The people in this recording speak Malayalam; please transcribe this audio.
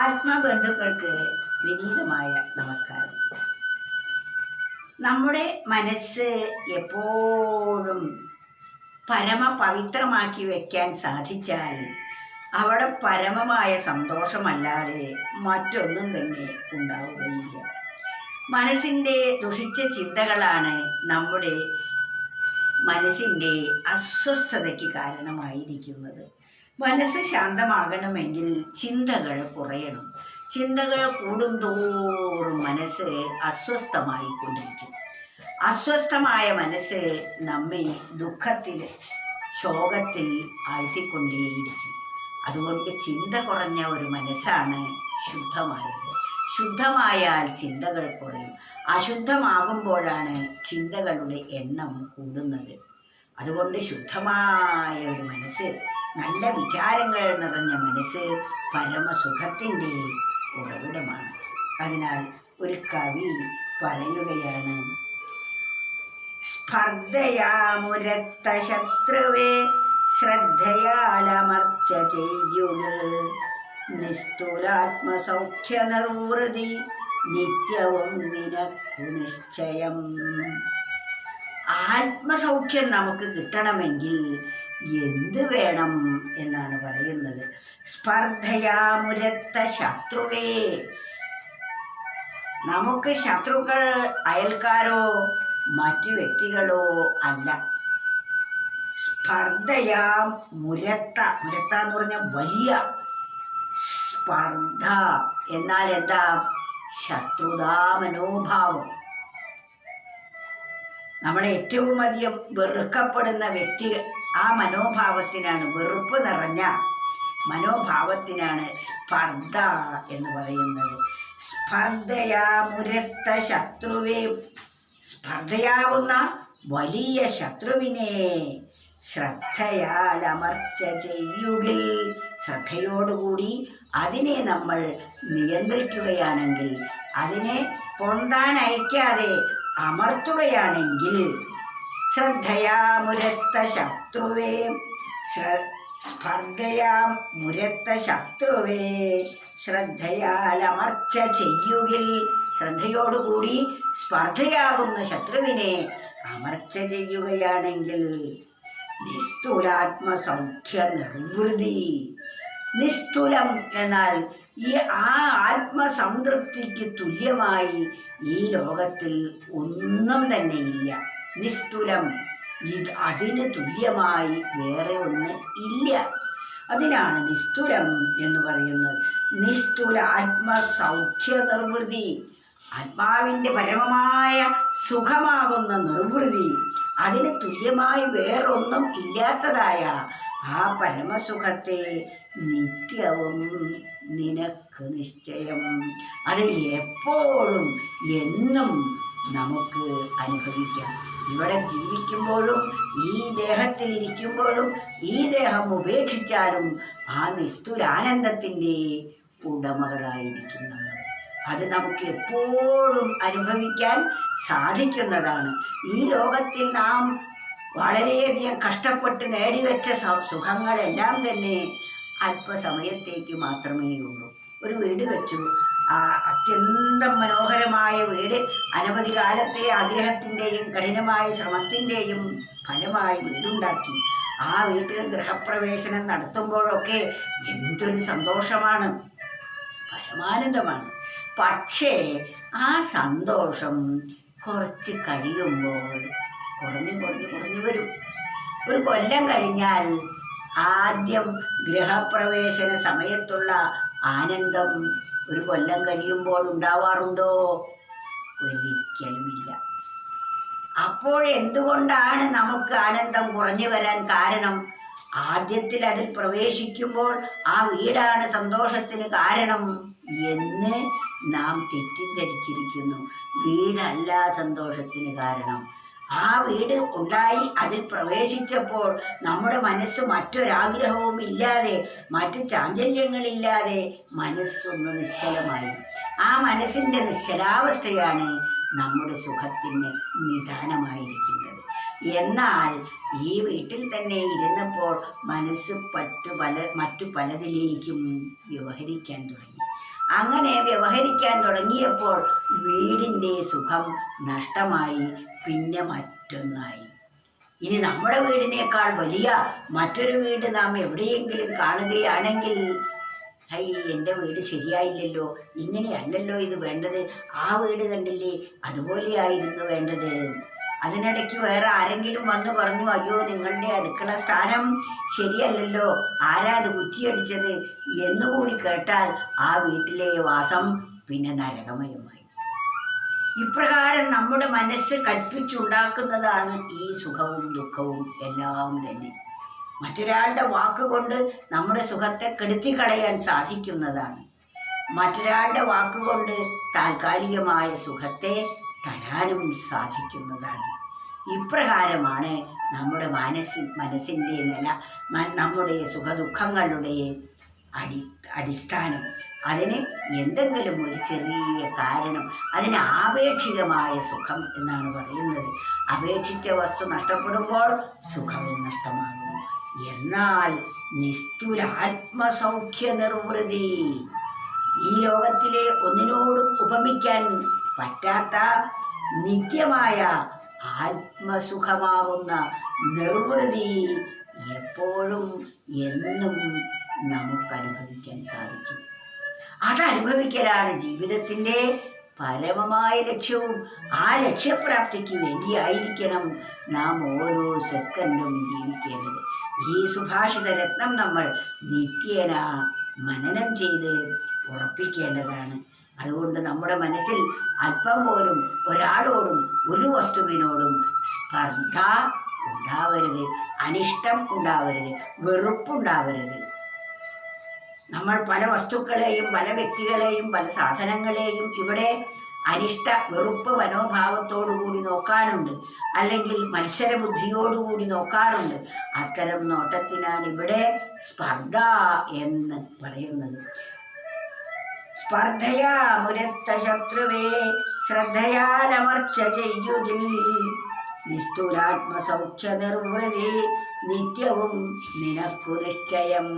ആത്മബന്ധുക്കൾക്ക് വിനീതമായ നമസ്കാരം. നമ്മുടെ മനസ്സ് എപ്പോഴും പരമപവിത്രമാക്കി വയ്ക്കാൻ സാധിച്ചാൽ അവിടെ പരമമായ സന്തോഷമല്ലാതെ മറ്റൊന്നും തന്നെ ഉണ്ടാവുകയില്ല. മനസ്സിന്റെ ദുഷിച്ച ചിന്തകളാണ് നമ്മുടെ മനസ്സിന്റെ അസ്വസ്ഥതയ്ക്ക് കാരണമായിരിക്കുന്നത്. മനസ്സ് ശാന്തമാകണമെങ്കിൽ ചിന്തകൾ കുറയണം. ചിന്തകൾ കൂടുന്തോറും മനസ്സ് അസ്വസ്ഥമായി കൊണ്ടിരിക്കും അസ്വസ്ഥമായ മനസ്സ് നമ്മെ ദുഃഖത്തിൽ ശോകത്തിൽ ആഴ്ത്തിക്കൊണ്ടേയിരിക്കും. അതുകൊണ്ട് ചിന്ത കുറഞ്ഞ ഒരു മനസ്സാണ് ശുദ്ധമായത്. ശുദ്ധമായാൽ ചിന്തകൾ കുറയും. അശുദ്ധമാകുമ്പോഴാണ് ചിന്തകളുടെ എണ്ണം കൂടുന്നത്. അതുകൊണ്ട് ശുദ്ധമായ ഒരു മനസ്സ് നല്ല വിചാരങ്ങൾ നിറഞ്ഞ മനസ്സ് പരമസുഖത്തിന്റെ ഉറവിടമാണ്. അതിനാൽ ഒരു കവി പറയുകയാണ് സ്പർദ്ധയാമുരത്ത ശത്രുവേ ശ്രദ്ധയാലമർച്ച ചെയ്യുക നിസ്തുലാത്മസൗഖ്യ നിർവൃതി നിത്യവും നിനക്കു നിശ്ചയം. ആത്മസൗഖ്യം നമുക്ക് കിട്ടണമെങ്കിൽ എന്ത് വേണം എന്നാണ് പറയുന്നത്? സ്പർദ്ധയാമുരത്ത ശത്രുവേ. നമുക്ക് ശത്രുക്കൾ അയൽക്കാരോ മറ്റു വ്യക്തികളോ അല്ല. സ്പർദ്ധയാം മുരത്ത മുരത്ത എന്ന് പറഞ്ഞാൽ വലിയ സ്പർദ്ധ. എന്നാൽ എന്താ? ശത്രുതാ മനോഭാവം. നമ്മളെ ഏറ്റവും അധികം വെറുക്കപ്പെടുന്ന വ്യക്തി ആ മനോഭാവത്തിനാണ്. വെറുപ്പ് നിറഞ്ഞ മനോഭാവത്തിനാണ് സ്പർദ്ധ എന്ന് പറയുന്നത്. സ്പർദ്ധയാമുരത്ത ശത്രുവേ. സ്പർദ്ധയാകുന്ന വലിയ ശത്രുവിനെ ശ്രദ്ധയാൽ അമർച്ച ചെയ്യുകിൽ. ശ്രദ്ധയോടുകൂടി അതിനെ നമ്മൾ നിയന്ത്രിക്കുകയാണെങ്കിൽ അതിനെ പൊന്താൻ അയക്കാതെ അമർത്തുകയാണെങ്കിൽ ശ്രദ്ധയാമുരത്ത ശത്രുവേ. സ്പർദ്ധയാം മുരത്ത ശത്രുവേ. ശ്രദ്ധയാൽ അമർച്ച ചെയ്യുകിൽ ശ്രദ്ധയോടുകൂടി സ്പർദ്ധയാകുന്ന ശത്രുവിനെ അമർച്ച ചെയ്യുകയാണെങ്കിൽ നിസ്തുലാത്മസൗഖ്യ നിർവൃതി. നിസ്തുലം എന്നാൽ ഈ ആ ആത്മസംതൃപ്തിക്ക് തുല്യമായി ഈ ലോകത്തിൽ ഒന്നും തന്നെ ഇല്ല. നിസ്തുലം. ഇത് അതിന് തുല്യമായി വേറെ ഒന്ന് ഇല്ല. അതിനാണ് നിസ്തുലം എന്ന് പറയുന്നത്. നിസ്തുല ആത്മസൗഖ്യ നിർവൃതി. ആത്മാവിന്റെ പരമമായ സുഖമാകുന്ന നിർവൃതി. അതിന് തുല്യമായി വേറൊന്നും ഇല്ലാത്തതായ ആ പരമസുഖത്തെ നിത്യവും നിനക്ക് നിശ്ചയം. അത് എപ്പോഴും എന്നും നമുക്ക് അനുഭവിക്കാം. ഇവിടെ ജീവിക്കുമ്പോഴും ഈ ദേഹത്തിൽ ഇരിക്കുമ്പോഴും ഈ ദേഹം ഉപേക്ഷിച്ചാലും ആ നിസ്തുരാനന്ദത്തിന്റെ ഉടമകളായിരിക്കും നമ്മൾ. അത് നമുക്ക് എപ്പോഴും അനുഭവിക്കാൻ സാധിക്കുന്നതാണ്. ഈ ലോകത്തിൽ നാം വളരെയധികം കഷ്ടപ്പെട്ട് നേടിവെച്ച സുഖങ്ങളെല്ലാം തന്നെ അല്പസമയത്തേക്ക് മാത്രമേ ഉള്ളൂ. ഒരു വീട് വെച്ചു. അത്യന്തം മനോഹരമായ വീട്. അനവധി കാലത്തെ ആഗ്രഹത്തിന്റെയും കഠിനമായ ശ്രമത്തിന്റെയും ഫലമായി വീടുണ്ടാക്കി. ആ വീട്ടിൽ ഗൃഹപ്രവേശനം നടത്തുമ്പോഴൊക്കെ എന്തൊരു സന്തോഷമാണ്. പരമാനന്ദമാണ്. പക്ഷേ ആ സന്തോഷം കുറച്ച് കഴിയുമ്പോൾ കുറഞ്ഞു കുറഞ്ഞു കുറഞ്ഞു വരും. ഒരു കൊല്ലം കഴിഞ്ഞാൽ ആദ്യം ഗൃഹപ്രവേശന സമയത്തുള്ള ആനന്ദം ഒരു കൊല്ലം കഴിയുമ്പോൾ ഉണ്ടാവാറുണ്ടോ? ഒരിക്കലുമില്ല. അപ്പോൾ എന്തുകൊണ്ടാണ് നമുക്ക് ആനന്ദം കുറഞ്ഞു വരാൻ കാരണം? ആദ്യത്തിൽ അതിൽ പ്രവേശിക്കുമ്പോൾ ആ വീടാണ് സന്തോഷത്തിന് കാരണം എന്ന് നാം തെറ്റിദ്ധരിച്ചിരിക്കുന്നു. വീടല്ല സന്തോഷത്തിന് കാരണം. ആ വീട് ഉണ്ടായി അതിൽ പ്രവേശിച്ചപ്പോൾ നമ്മുടെ മനസ്സ് മറ്റൊരാഗ്രഹവും ഇല്ലാതെ മറ്റ് ചാഞ്ചല്യങ്ങളില്ലാതെ മനസ്സൊന്ന് നിശ്ചലമായി. ആ മനസ്സിന്റെ നിശ്ചലാവസ്ഥയാണ് നമ്മുടെ സുഖത്തിന് നിദാനമായിരിക്കുന്നത്. എന്നാൽ ഈ വീട്ടിൽ തന്നെ ഇരുന്നപ്പോൾ മനസ്സ് പറ്റു പല മറ്റു പലതിലേക്കും വ്യവഹരിക്കാൻ തുടങ്ങി. അങ്ങനെ വ്യവഹരിക്കാൻ തുടങ്ങിയപ്പോൾ വീടിന്റെ സുഖം നഷ്ടമായി പിന്നെ മറ്റൊന്നായി. ഇനി നമ്മുടെ വീടിനേക്കാൾ വലിയ മറ്റൊരു വീട് നാം എവിടെയെങ്കിലും കാണുകയാണെങ്കിൽ ഹൈ എന്റെ വീട് ശരിയായില്ലല്ലോ ഇങ്ങനെയല്ലല്ലോ ഇത് വേണ്ടത്. ആ വീട് കണ്ടില്ലേ അതുപോലെയായിരുന്നു വേണ്ടത്. അതിനിടയ്ക്ക് വേറെ ആരെങ്കിലും വന്ന് പറഞ്ഞു അയ്യോ നിങ്ങളുടെ അടുക്കള സ്ഥാനം ശരിയല്ലല്ലോ. ആരാ അത് കുറ്റിയടിച്ചത്? എന്നുകൂടി കേട്ടാൽ ആ വീട്ടിലെ വാസം പിന്നെ നരകമയമായി. ഇപ്രകാരം നമ്മുടെ മനസ്സ് കൽപ്പിച്ചുണ്ടാക്കുന്നതാണ് ഈ സുഖവും ദുഃഖവും എല്ലാം തന്നെ. മറ്റൊരാളുടെ വാക്കുകൊണ്ട് നമ്മുടെ സുഖത്തെ കെടുത്തിക്കളയാൻ സാധിക്കുന്നതാണ്. മറ്റൊരാളുടെ വാക്കുകൊണ്ട് താൽക്കാലികമായ സുഖത്തെ തരാനും സാധിക്കുന്നതാണ്. ഇപ്രകാരമാണ് നമ്മുടെ മനസ്സി മനസ്സിന്റെ നില നമ്മുടെ സുഖദുഃഖങ്ങളുടെ അടി അടിസ്ഥാനം. അതിന് എന്തെങ്കിലും ഒരു ചെറിയ കാരണം അതിന് ആപേക്ഷികമായ സുഖം എന്നാണ് പറയുന്നത്. അപേക്ഷിച്ച വസ്തു നഷ്ടപ്പെടുമ്പോൾ സുഖവും നഷ്ടമാകുന്നു. എന്നാൽ നിസ്തുല ആത്മസൗഖ്യ നിർവൃതി ഈ ലോകത്തിലെ ഒന്നിനോടും ഉപമിക്കാൻ പറ്റാത്ത നിത്യമായ ആത്മസുഖമാകുന്ന നിർവൃതി എപ്പോഴും എന്നും നമുക്ക് അനുഭവിക്കാൻ സാധിക്കും. അതനുഭവിക്കലാണ് ജീവിതത്തിന്റെ പരമമായ ലക്ഷ്യവും ആ ലക്ഷ്യപ്രാപ്തിക്ക് വേണ്ടിയായിരിക്കണം നാം ഓരോ സെക്കൻഡും ജീവിക്കേണ്ടത്. ഈ സുഭാഷിത രത്നം നമ്മൾ നിത്യേന മനനം ചെയ്ത് ഉറപ്പിക്കേണ്ടതാണ്. അതുകൊണ്ട് നമ്മുടെ മനസ്സിൽ അല്പം പോലും ഒരാളോടും ഒരു വസ്തുവിനോടും സ്പർദ്ധ ഉണ്ടാവരുത് അനിഷ്ടം ഉണ്ടാവരുത് വെറുപ്പുണ്ടാവരുത്. നമ്മൾ പല വസ്തുക്കളെയും പല വ്യക്തികളെയും പല സാധനങ്ങളെയും ഇവിടെ അനിഷ്ട വെറുപ്പ് മനോഭാവത്തോടു കൂടി നോക്കാനുണ്ട് അല്ലെങ്കിൽ മത്സരബുദ്ധിയോടുകൂടി നോക്കാറുണ്ട്. അത്തരം നോട്ടത്തിനാണ് ഇവിടെ സ്പർദ്ധ എന്ന് പറയുന്നത്. സ്പർദ്ധയാ മുരത്ത ശത്രുവേ ശ്രദ്ധയാലമർച്ച ചെയ്യുകിൽ നിസ്തുലാത്മസൗഖ്യ നിർവൃതി നിത്യവും നിനക്കു നിശ്ചയം.